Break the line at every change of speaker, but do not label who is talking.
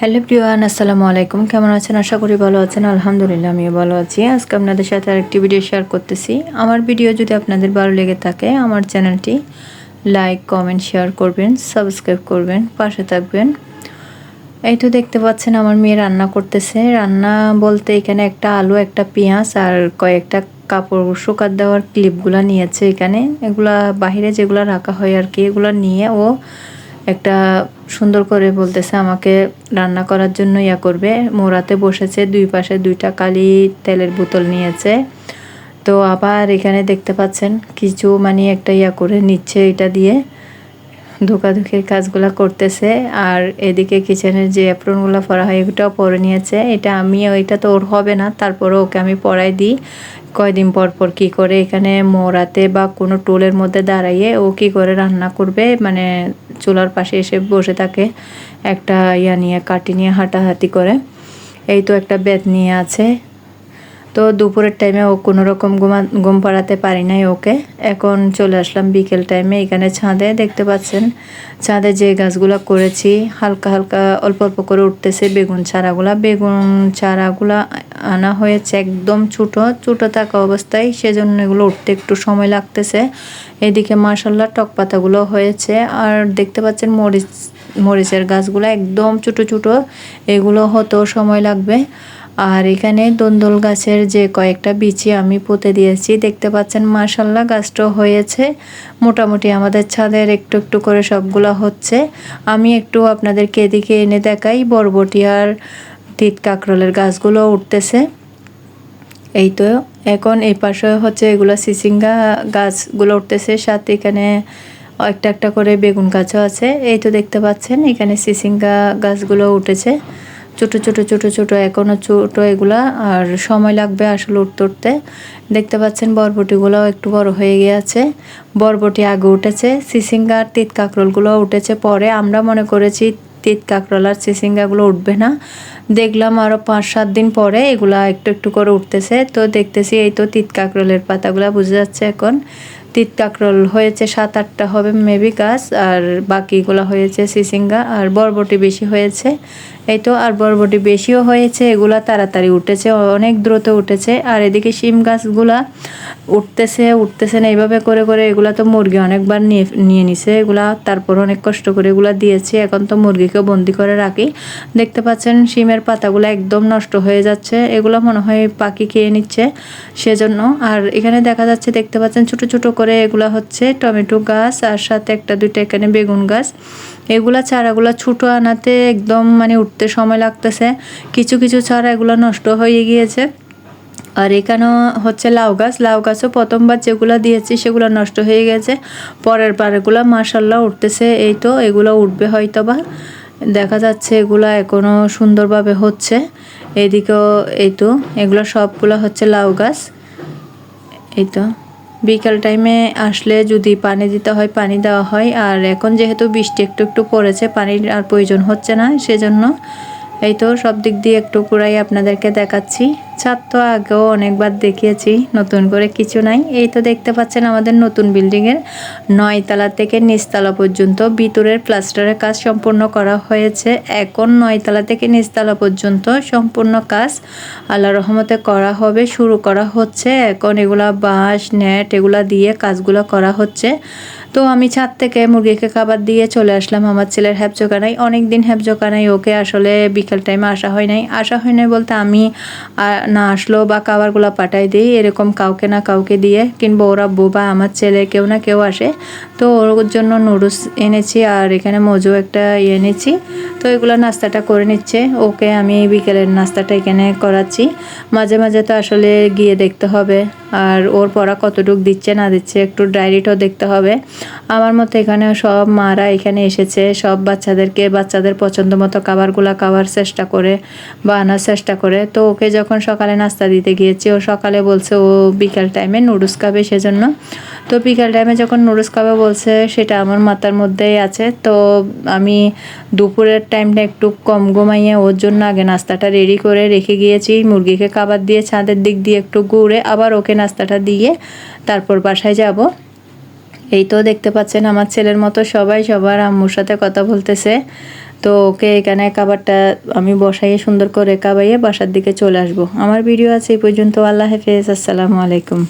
Hello Priyan, আসসালামু আলাইকুম। কেমন আছেন? আশা করি ভালো আছেন। আলহামদুলিল্লাহ, আমিও ভালো আছি। আজকে আপনাদের সাথে আরেকটি ভিডিও শেয়ার করতেছি। আমার ভিডিও যদি আপনাদের ভালো লেগে থাকে, আমার চ্যানেলটি লাইক কমেন্ট শেয়ার করবেন সাবস্ক্রাইব করবেন, পাশে থাকবেন। এই তো দেখতে পাচ্ছেন, আমার মেয়ে রান্না করতেছে। রান্না বলতে এখানে একটা আলু, একটা পেঁয়াজ আর কয়েকটা কাপড় শুকাত দেওয়ার ক্লিপগুলো নিয়েছে এখানে। এগুলা বাহিরে যেগুলো রাখা হয় আর কি, এগুলো নিয়ে ও একটা সুন্দর করে বলতেছে, আমাকে রান্না করার জন্য ইয়া করবে। মোড়াতে বসেছে, দুই পাশে দুইটা কালি তেলের বোতল নিয়েছে। তো আবার এখানে দেখতে পাচ্ছেন, কিছু মানে একটা ইয়া করে নিচ্ছে এটা দিয়ে। ধোকাধুকির কাজগুলো করতেছে আর এদিকে কিচেনের যে অ্যাপ্রনগুলো পরা হয় এটাও পরে নিয়েছে। এটা আমি এটা তো ওর হবে না তারপরে ওকে আমি পরাই দিই। কয়দিন পর পর কী করে এখানে মোড়াতে বা কোনো টোলের মধ্যে দাঁড়াইয়ে ও কী করে রান্না করবে? মানে চুলার পাশে এসে বসে থাকে, একটা ইয়া নিয়ে কাটি নিয়ে হাঁটাহাঁটি করে। এই তো একটা বেদ নিয়ে আছে। তো দুপুরের টাইমে ও কোনো রকম ঘুমা, ঘুম পাড়াতে পারি নাই ওকে। এখন চলে আসলাম বিকেল টাইমে এখানে ছাদে দেখতে পাচ্ছেন। ছাদে যে গাছগুলো করেছি, হালকা হালকা অল্প অল্প করে উঠতেছে বেগুন চারাগুলা। বেগুন চারাগুলা আনা হয়েছে একদম ছোটো ছোটো থাকা অবস্থায়, সেজন্য এগুলো উঠতে একটু সময় লাগতেছে। এদিকে মার্শাল্লাহ টক পাতাগুলো হয়েছে। আর দেখতে পাচ্ছেন মরিচ, মরিচের গাছগুলো একদম ছোটো ছোটো। এগুলো হতেও সময় লাগবে। আর এখানে দন্দল গাছের যে কয়েকটা বিচি আমি পুঁতে দিয়েছি, দেখতে পাচ্ছেন মাশাল্লাহ গাছটা হয়েছে। মোটামুটি আমাদের ছাদের একটু একটু করে সবগুলো হচ্ছে। আমি একটু আপনাদেরকে এদিকে এনে দেখাই বরবটি আর তিত কাকরলের গাছগুলো উঠতেছে। এই তো, এখন এই পাশে হচ্ছে এগুলো সিসিঙ্গা গাছগুলো উঠতেছে, সাথে এখানে একটা একটা করে বেগুন গাছও আছে। এই তো দেখতে পাচ্ছেন, এখানে সিসিঙ্গা গাছগুলো উঠেছে। ছোট ছোট ছোট ছোট এখনও ছোটো এগুলা, আর সময় লাগবে আসলে উঠতে উঠতে। দেখতে পাচ্ছেন বরবটিগুলোও একটু বড় হয়ে গিয়েছে। বরবটি আগে উঠেছে, সিসিঙ্গা আর তিত কাঁকরোলগুলো উঠেছে। পরে আমরা মনে করেছি তিত কাঁকরোল আর সিসিঙ্গাগুলো উঠবে না। দেখলাম আরও পাঁচ সাত দিন পরে এগুলা একটু একটু করে উঠতেছে। তো দেখতেছি এই তো তিত কাঁকরোলের পাতাগুলা বুঝে যাচ্ছে এখন। তিত কাঁকরোল হয়েছে সাত আটটা হবে মেবি গাছ, আর বাকিগুলো হয়েছে সিসিঙ্গা, আর বরবটি বেশি হয়েছে। এই তো আর বরবটি বেশিও হয়েছে, এগুলা তাড়াতাড়ি উঠেছে, অনেক দ্রুত উঠেছে। আর এদিকে শিম গাছগুলা উঠতেছে উঠতেছে না, এইভাবে করে করে এগুলা তো মুরগি অনেকবার নিয়ে নিয়ে নিছে, এগুলা তারপর অনেক কষ্ট করে এগুলা দিয়েছি, এখন তো মুরগিকেও বন্দি করে রাখি। দেখতে পাচ্ছেন শিমের পাতাগুলো একদম নষ্ট হয়ে যাচ্ছে, এগুলো মনে হয় পাখি খেয়ে নিচ্ছে সেজন্য। আর এখানে দেখা যাচ্ছে দেখতে পাচ্ছেন ছোট ছোট করে এগুলা হচ্ছে টমেটো গাছ, আর সাথে একটা, দুইটা এখানে বেগুন গাছ। এগুলা চারাগুলো ছোটো আনাতে একদম মানে উঠতে সময় লাগতেছে। কিছু কিছু চারা এগুলো নষ্ট হয়ে গিয়েছে। আর এখানেও হচ্ছে লাউ গাছ। লাউ গাছও প্রথমবার যেগুলো দিয়েছি সেগুলো নষ্ট হয়ে গেছে। পরের পারেগুলো মাসাল্লাহ উঠতেছে। এই তো এগুলো উঠবে হয়তো বা দেখা যাচ্ছে এগুলো এখনও সুন্দরভাবে হচ্ছে। এদিকেও এই তো এগুলো সবগুলো হচ্ছে লাউ গাছ। এই তো। বিকাল টাইমে আসলে যদি পানি দিতে হয়, পানি দেওয়া হয়। আর এখন যেহেতু বৃষ্টি একটু একটু পড়েছে, পানির আর প্রয়োজন হচ্ছে না, সেজন্য এই তো সব দিক দিয়ে একটু পুরাই আপনাদেরকে দেখাচ্ছি। ছাদ তো আগেও অনেকবার দেখিয়েছি, নতুন করে কিছু নাই। এই তো দেখতে পাচ্ছেন আমাদের নতুন বিল্ডিংয়ের নয়তলা থেকে নিচতলা পর্যন্ত ভিতরের প্লাস্টারের কাজ সম্পূর্ণ করা হয়েছে। এখন নয়তলা থেকে নিচতলা পর্যন্ত সম্পূর্ণ কাজ আল্লাহ রহমতে করা হবে, শুরু করা হচ্ছে। এখন এগুলা বাঁশ, নেট এগুলা দিয়ে কাজগুলো করা হচ্ছে। তো আমি ছাদ থেকে মুরগিকে খাবার দিয়ে চলে আসলাম। আমার ছেলের হ্যাপজোকানাই অনেক দিন হ্যাপজোকানাই ওকে আসলে বিকাল টাইমে আসা হয় নাই। আসা হয় নাই বলতে আমি না আসলো বা খাবারগুলো পাঠাই দিই, এরকম কাউকে না কাউকে দিয়ে কিংবা ওরা বোবা আমার ছেলে, কেউ না কেউ আসে। তো ওর জন্য নুডলস এনেছি আর এখানে মজু একটা ইয়ে এনেছি। তো এগুলো নাস্তাটা করে নিচ্ছে। ওকে আমি বিকেলের নাস্তাটা এখানে করাচ্ছি। মাঝে মাঝে তো আসলে গিয়ে দেখতে হবে। আর ওর পড়া কতটুক দিচ্ছে না দিচ্ছে একটু ডায়েরিটাও দেখতে হবে। আমার মতো এখানে সব মারা এখানে এসেছে, সব বাচ্চাদেরকে, বাচ্চাদের পছন্দ মতো খাবারগুলো খাওয়ার চেষ্টা করে বা আনার চেষ্টা করে। তো ওকে যখন সকালে নাস্তা দিতে গিয়েছি, ও সকালে বলছে ও বিকাল টাইমে নুডলস খাবে সেজন্য। তো বিকাল টাইমে যখন নুডলস খাবে বলছে, সেটা আমার মাথার মধ্যেই আছে। তো আমি দুপুরের টাইমটা একটু কম ঘুমাইয়ে ওর জন্য আগে নাস্তাটা রেডি করে রেখে গিয়েছি। মুরগিকে খাবার দিয়ে ছাদের দিক দিয়ে একটু ঘুরে আবার ওকে নাস্তাটা দিয়ে তারপর বাসায় যাব। এই তো দেখতে পাচ্ছেন আমার ছেলের মতো সবাই, সবার আম্মুর সাথে কথা বলতেছে। তো ওকে এখানে খাবারটা আমি বসাইয়ে সুন্দর করে কাবাইয়ে বাসার দিকে চলে আসব। আমার ভিডিও আছে এই পর্যন্ত। আল্লাহ হাফেজ। আসসালামু আলাইকুম।